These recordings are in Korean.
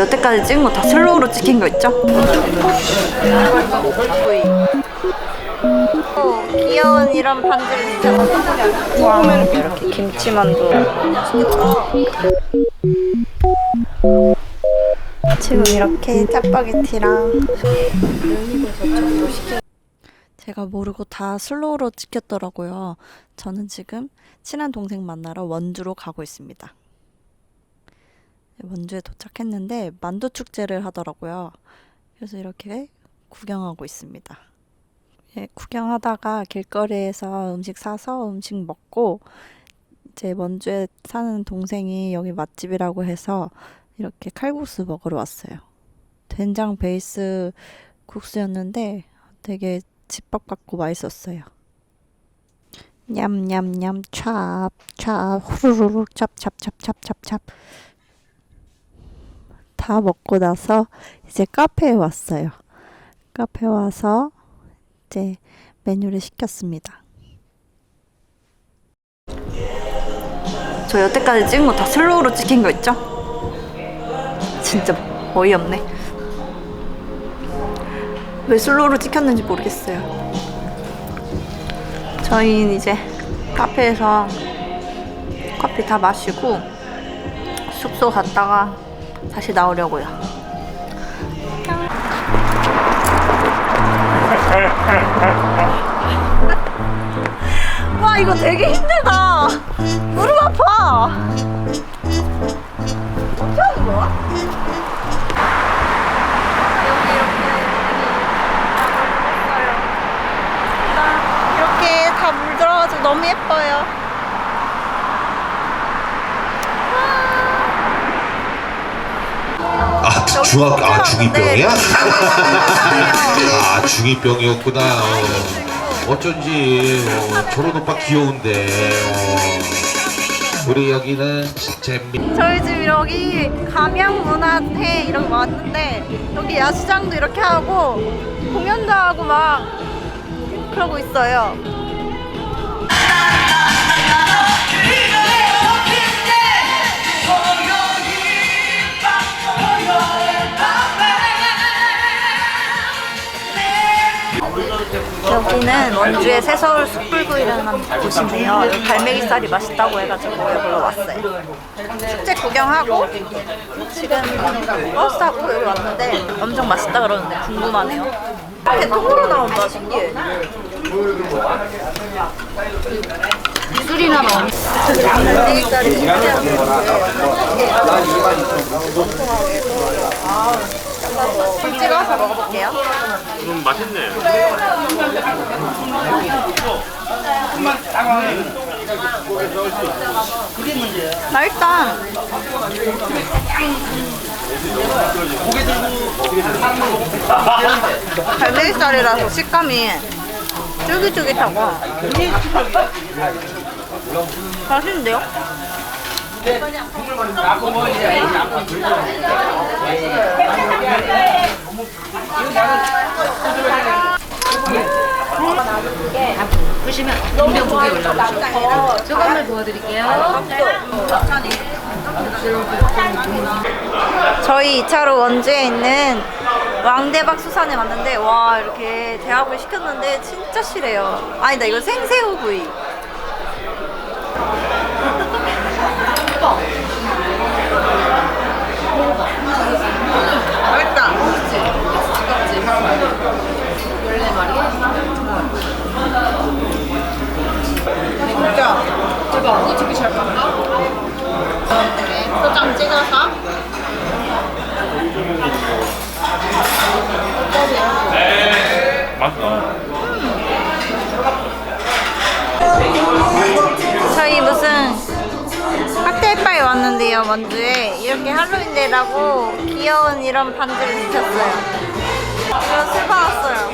저 여태까지 찍은 거 다 슬로우로 찍힌 거 있죠? 어, 귀여운 이런 반지를 진짜 와 이렇게 김치만두 지금 이렇게 짜파게티랑 제가 모르고 다 슬로우로 찍혔더라고요. 저는 지금 친한 동생 만나러 원주로 가고 있습니다. 네, 원주에 도착했는데 만두 축제를 하더라고요. 그래서 이렇게 구경하고 있습니다. 예, 구경하다가 길거리에서 음식 사서 음식 먹고 이제 원주에 사는 동생이 여기 맛집이라고 해서 이렇게 칼국수 먹으러 왔어요. 된장 베이스 국수였는데 되게 집밥 같고 맛있었어요. 냠냠냠 찹찹 후루루루 찹찹찹찹찹찹 다 먹고 나서 이제 카페에 왔어요. 카페 와서 이제 메뉴를 시켰습니다. 저 여태까지 찍은 거 다 슬로우로 찍힌 거 있죠? 진짜 어이없네. 왜 슬로우로 찍혔는지 모르겠어요. 저희는 이제 카페에서 커피 다 마시고 숙소 갔다가 다시 나오려고요. 와 이거 되게 힘들다. 무릎 아파. 중학 아 중이병이야? 아 중이병이었구나. 어. 어쩐지 어, 저런 오빠 귀여운데. 어. 우리 여기는 재미. 저희 집 여기 감양문화회 이런 거 왔는데 여기 야시장도 이렇게 하고 공연도 하고 막 그러고 있어요. 여기는 원주의 새서울 숯불구이라는 곳인데요. 여기 갈매기 살이 맛있다고 해가지고 여기로 왔어요. 축제 구경하고 지금 버스 타고 여기 왔는데 엄청 맛있다 그러는데 궁금하네요. 이렇게 통으로 나온다 신기해. 술이나 넣어. 갈매기 살이 진짜 좀 찍어서 먹어볼게요. 음, 맛있네. 맛있다. 갈매기살이라서 식감이 쫄깃쫄깃하고 맛있는데요? 보시면 분명 고기 올라오죠. 소금을 부어드릴게요. 저희 2차로 원주에 있는 왕대박 수산에 왔는데 와 이렇게 대합을 시켰는데 진짜 실해요. 아니다 이거 생새우 구이. 맛있다. 진짜 이거 되게 잘 깎아. 소장 찍어서 맛있다. 저희 무슨 칵테일바에 왔는데요 원주에 이렇게 할로윈데이라고 귀여운 이런 반지를 시켰어요 이거 술 받았어요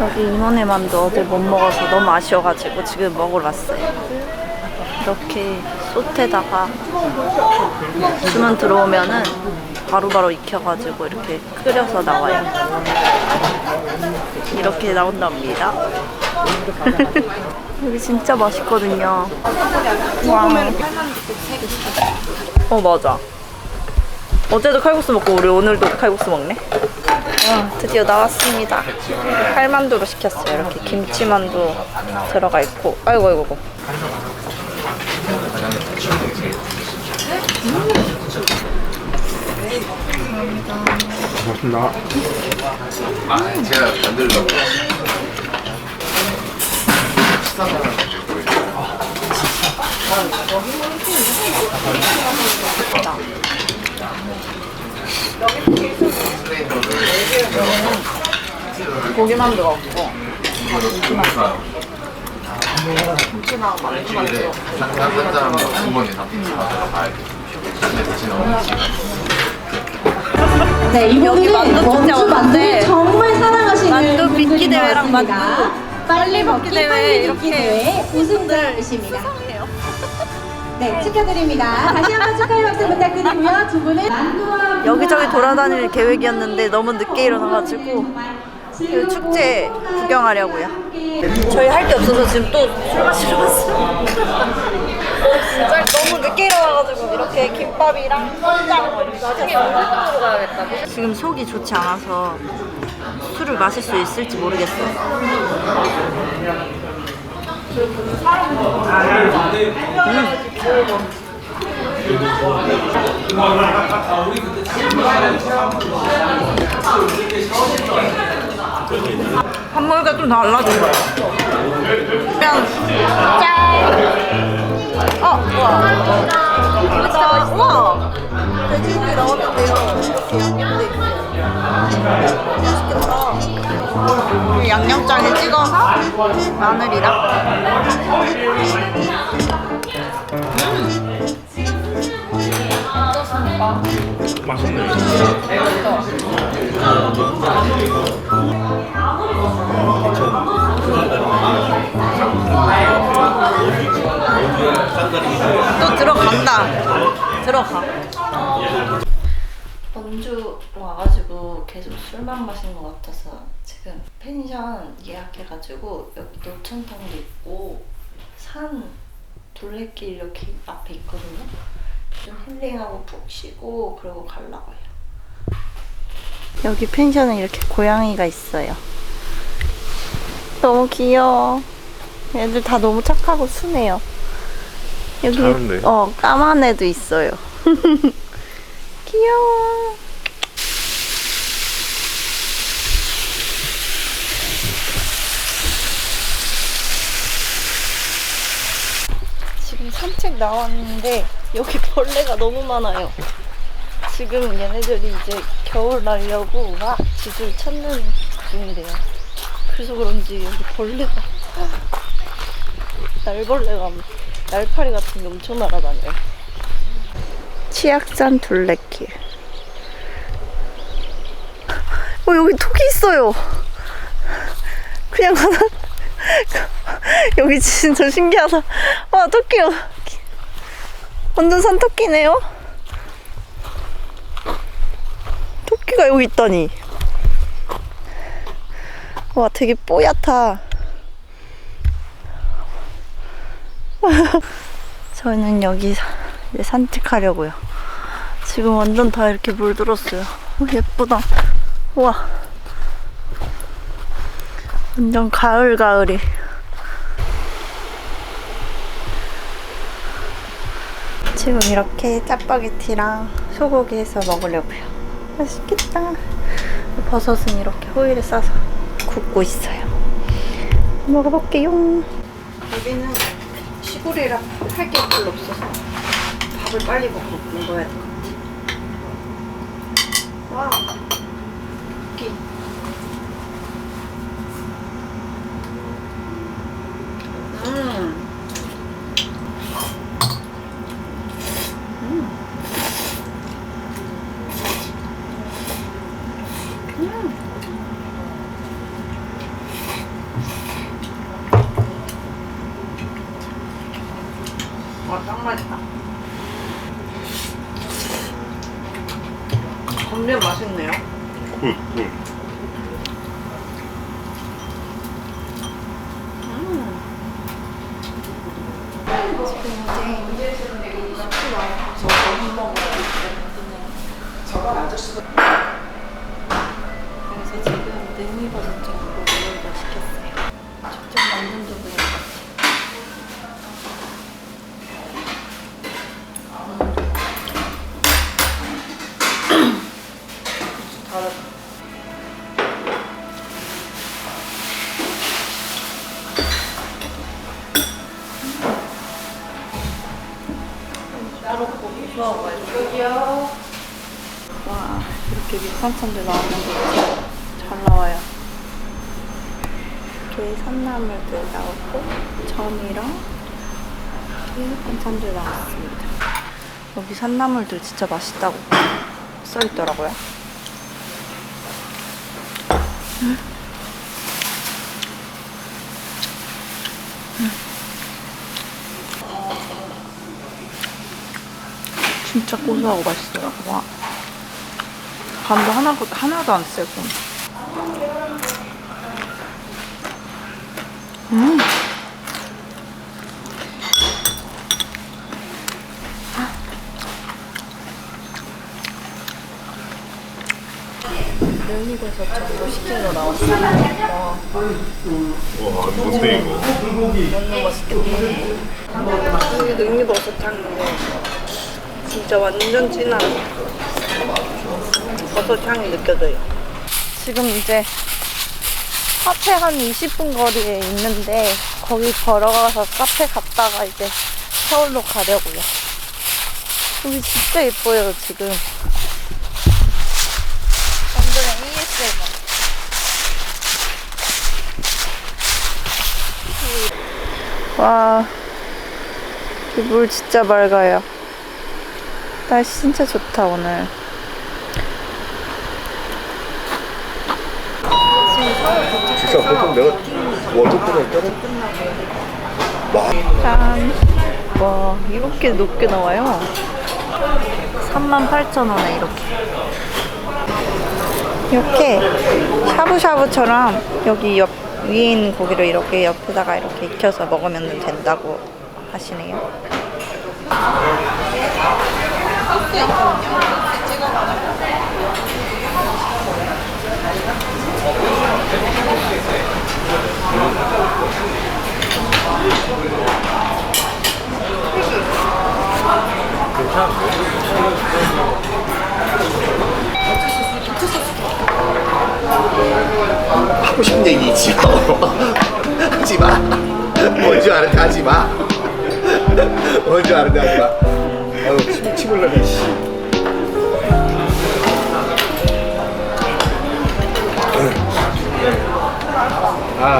여기 이모네만도 어제 못 먹어서 너무 아쉬워가지고 지금 먹으러 왔어요. 이렇게 솥에다가 주문 들어오면은 바로바로 익혀가지고 이렇게 끓여서 나와요. 이렇게 나온답니다. 여기 진짜 맛있거든요. 와. 어 맞아. 어제도 칼국수 먹고 우리 오늘도 칼국수 먹네. 와, 드디어 나왔습니다. 칼만두로 시켰어요. 이렇게 김치만두 들어가 있고. 아이고, 아이고, 아이고. 고맙습니다. 아, 제가 만들려고. 고기만두가 없고. 네, 여기 이번에는 만두 축제 원주 왔는데 만두를 정말 사랑하시는 만두 빚기 분들이 대회랑 나왔습니다. 빨리 먹기 대회 이렇게 빚기 대회 우승자이십니다. 네, 축하드립니다. 다시 한번 축하의 박수 부탁드리고요. 두 분은 만두와 여기저기 돌아다닐 계획이었는데 너무 늦게 일어나가지고 그 축제 구경하려고요. 저희 할 게 없어서 지금 또 술 마시러 왔어요. 진짜 너무 늦게 일어나가지고 이렇게 김밥이랑 이렇게 나중에 운동으로 가야겠다. 지금 속이 좋지 않아서 술을 마실 수 있을지 모르겠어요. 한 먹으니까 좀 달라졌어요. 그냥 짠! 어, 우와. 진짜 우와! 돼지고기 나왔는데요. 맛있겠다. 양념장에 찍어서 마늘이랑 맛있네. 또 들어간다. 들어가. 원주 와가지고 계속 술만 마신 것 같아서 지금 펜션 예약해가지고 여기 노천탕도 있고 산 둘레길 이렇게 앞에 있거든요. 좀 힐링하고 푹 쉬고 그러고 가려고요. 여기 펜션은 이렇게 고양이가 있어요. 너무 귀여워. 애들 다 너무 착하고 순해요. 여기? 어 까만 애도 있어요. 귀여워. 지금 산책 나왔는데 여기 벌레가 너무 많아요. 지금 얘네들이 이제 겨울 나려고 막 쥐를 찾는 중이래요. 그래서 그런지 여기 벌레가 날벌레가 날파리 같은 게 엄청 날아다녀요. 치악산 둘레길. 어 여기 토끼 있어요. 그냥 하나. 여기 진짜 신기하다. 와 토끼요. 완전 산토끼네요. 토끼가 여기 있다니. 와 되게 뽀얗다. 저희는 여기 사- 이제 산책하려고요. 지금 완전 다 이렇게 물들었어요. 어, 예쁘다. 우와. 완전 가을 가을이. 지금 이렇게 짜파게티랑 소고기 해서 먹으려고요. 맛있겠다. 버섯은 이렇게 호일에 싸서 굽고 있어요. 먹어볼게요. 여기는 시골이라 할 게 별로 없어서 밥을 빨리 먹고 먹어야. 될 것 같아. 와, 고기. 음. 음. 딱 맛있다. 건대 맛있네요. 응, 응. 그래서 밑반찬들 나오는 거잘 나와요. 이렇게 산나물들 나오고 점이랑 이렇게 반찬들 나왔습니다. 여기 산나물들 진짜 맛있다고 써 있더라고요. 진짜 고소하고 맛있어요. 와. 간도 하나도, 하나도 안 세고. 음. 면이버섯 전부 시킨 거 나왔어요. 와, 와, 뭔데 이거? 너무 맛있겠다. 여기 능이버섯 향인데 진짜 완전 진한 버섯 향이 느껴져요. 지금 이제 카페 한 20분 거리에 있는데 거기 걸어가서 카페 갔다가 이제 서울로 가려고요. 여기 진짜 예뻐요 지금. 완전 ASMR. 와, 이물 진짜 맑아요. 날씨 진짜 좋다, 오늘. 진짜 보통 내가 월드컵을 때는 짠. 와, 이렇게 높게 나와요. 38,000원에 이렇게. 이렇게 샤브샤브처럼 여기 옆 위에 있는 고기를 이렇게 옆에다가 이렇게 익혀서 먹으면 된다고 하시네요. 하고 싶은 얘기 있지 마. 하지 마. 뭔줄 아는데 하지 마. 뭔줄 아는데 하지 마. 아유 침, 침 흘러네 씨.